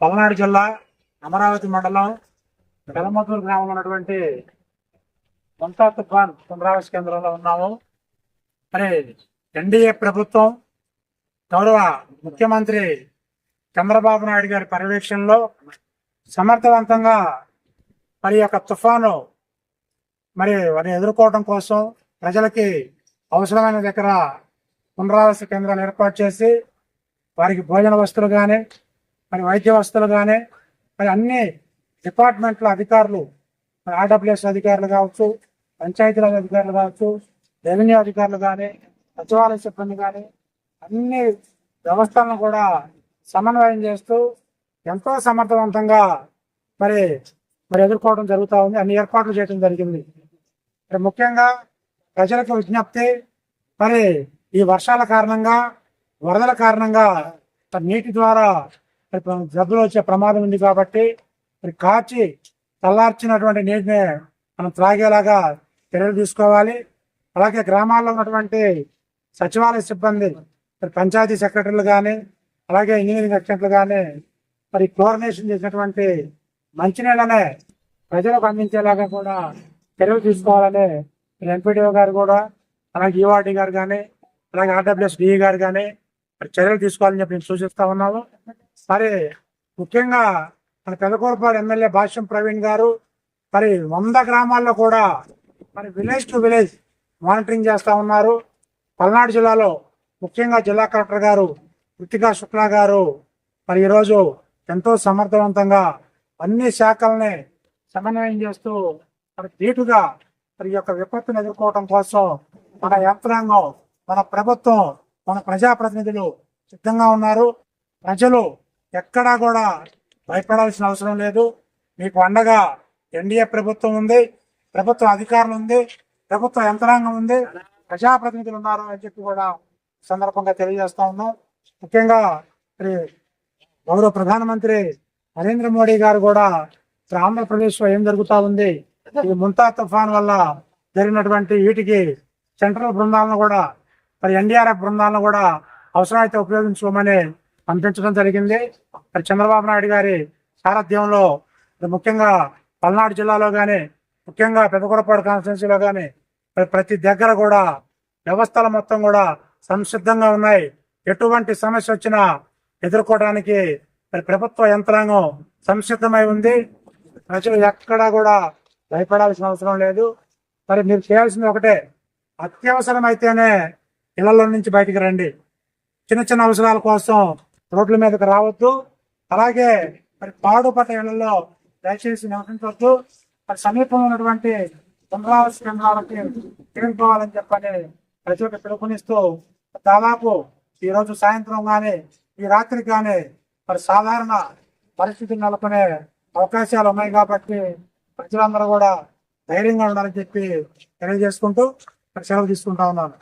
పల్నాడు జిల్లా అమరావతి మండలం పెదమతూరు గ్రామంలో ఉన్నటువంటి వంతా తుఫాన్ పునరావాస కేంద్రంలో ఉన్నాము. మరి ఎన్డీఏ ప్రభుత్వం గౌరవ ముఖ్యమంత్రి చంద్రబాబు నాయుడు గారి పర్యవేక్షణలో సమర్థవంతంగా మరి యొక్క తుఫాను మరి వారిని ఎదుర్కోవడం కోసం ప్రజలకి అవసరమైన దగ్గర పునరావాస కేంద్రాలు ఏర్పాటు చేసి వారికి భోజన వస్తువులు కానీ మరి వైద్య వ్యవస్థలు కానీ మరి అన్ని డిపార్ట్మెంట్ల అధికారులు మరి ఆర్డబ్ల్యూఎస్ అధికారులు కావచ్చు పంచాయతీరాజ్ అధికారులు కావచ్చు రెవెన్యూ అధికారులు కానీ సచివాలయ సిబ్బంది కానీ అన్ని వ్యవస్థలను కూడా సమన్వయం చేస్తూ ఎంతో సమర్థవంతంగా మరి మరి ఎదుర్కోవడం జరుగుతూ ఉంది. అన్ని ఏర్పాట్లు చేయడం జరిగింది. మరి ముఖ్యంగా ప్రజలకు విజ్ఞప్తి మరి ఈ వర్షాల కారణంగా వరదల కారణంగా నీటి ద్వారా మరి ప్ర- జబ్బులు వచ్చే ప్రమాదం ఉంది కాబట్టి మరి కాచి చల్లార్చినటువంటి నీటిని మనం త్రాగేలాగా చర్యలు తీసుకోవాలి. అలాగే గ్రామాల్లో ఉన్నటువంటి సచివాలయ సిబ్బంది మరి పంచాయతీ సెక్రటరీలు కానీ అలాగే ఇంజనీరింగ్ అసిస్టెంట్లు కానీ మరి క్లోరినేషన్ చేసినటువంటి మంచినీళ్ళనే ప్రజలకు అందించేలాగా కూడా చర్యలు తీసుకోవాలని ఎంపీడీఓ గారు కూడా అలాగే ఈవార్డీ గారు కానీ అలాగే ఆర్డబ్ల్యూఎస్ డిఈ గారు కానీ మరి చర్యలు తీసుకోవాలని చెప్పి నేను సూచిస్తా ఉన్నాము మరి ముఖ్యంగా మన పెదకూరపాడు ఎమ్మెల్యే భాష్యం ప్రవీణ్ గారు మరి వంద గ్రామాల్లో కూడా మరి విలేజ్ టు విలేజ్ మానిటరింగ్ చేస్తూ ఉన్నారు. పల్నాడు జిల్లాలో ముఖ్యంగా జిల్లా కలెక్టర్ గారు కృతికా శుక్లా గారు మరి ఈరోజు ఎంతో సమర్థవంతంగా అన్ని శాఖల్ని సమన్వయం చేస్తూ మరి ధీటుగా మరి యొక్క విపత్తును ఎదుర్కోవడం కోసం మన యంత్రాంగం మన ప్రభుత్వం మన ప్రజాప్రతినిధులు సిద్ధంగా ఉన్నారు. ప్రజలు ఎక్కడా కూడా భయపడాల్సిన అవసరం లేదు. మీకు అండగా ఎన్డీఏ ప్రభుత్వం ఉంది ప్రభుత్వ అధికారులు ఉంది ప్రభుత్వ యంత్రాంగం ఉంది ప్రజాప్రతినిధులు ఉన్నారు అని చెప్పి కూడా సందర్భంగా తెలియజేస్తా ఉన్నాం. ముఖ్యంగా మరి గౌరవ ప్రధానమంత్రి నరేంద్ర మోడీ గారు కూడా ఇక్కడ ఆంధ్రప్రదేశ్లో ఏం జరుగుతా ఉంది ఈ ముంతా తుఫాన్ వల్ల జరిగినటువంటి వీటికి సెంట్రల్ బృందాలను కూడా మరి ఎన్డీఆర్ఎఫ్ బృందాలను కూడా అవసరమైతే ఉపయోగించుకోమని పంపించడం జరిగింది. మరి చంద్రబాబు నాయుడు గారి సారథ్యంలో ముఖ్యంగా పల్నాడు జిల్లాలో కానీ ముఖ్యంగా పెదకొరపాడు కాన్స్టిట్యున్సీలో కానీ మరి ప్రతి దగ్గర కూడా వ్యవస్థలు మొత్తం కూడా సంసిద్ధంగా ఉన్నాయి. ఎటువంటి సమస్య వచ్చినా ఎదుర్కోవడానికి మరి ప్రభుత్వ యంత్రాంగం సంసిద్ధమై ఉంది. ప్రజలు ఎక్కడా కూడా భయపడాల్సిన అవసరం లేదు. మరి మీరు చేయాల్సింది ఒకటే అత్యవసరమైతేనే ఇళ్ళలో నుంచి బయటికి రండి. చిన్న చిన్న అవసరాల కోసం రోడ్ల మీదకి రావద్దు. అలాగే మరి పాడుపడ్డ ఇళ్ళలో దయచేసి నివసించవద్దు. మరి సమీపంలో ఉన్నటువంటి పునరావాస కేంద్రాలకి చేరుకోవాలని చెప్పని ప్రతి ఒక్క పిలుపునిస్తూ దాదాపు ఈరోజు సాయంత్రం కానీ ఈ రాత్రి కానీ మరి సాధారణ పరిస్థితులు నెలకొనే అవకాశాలు ఉన్నాయి కాబట్టి ప్రజలందరూ కూడా ధైర్యంగా ఉండాలని చెప్పి తెలియజేసుకుంటూ సెలవు తీసుకుంటా ఉన్నాను.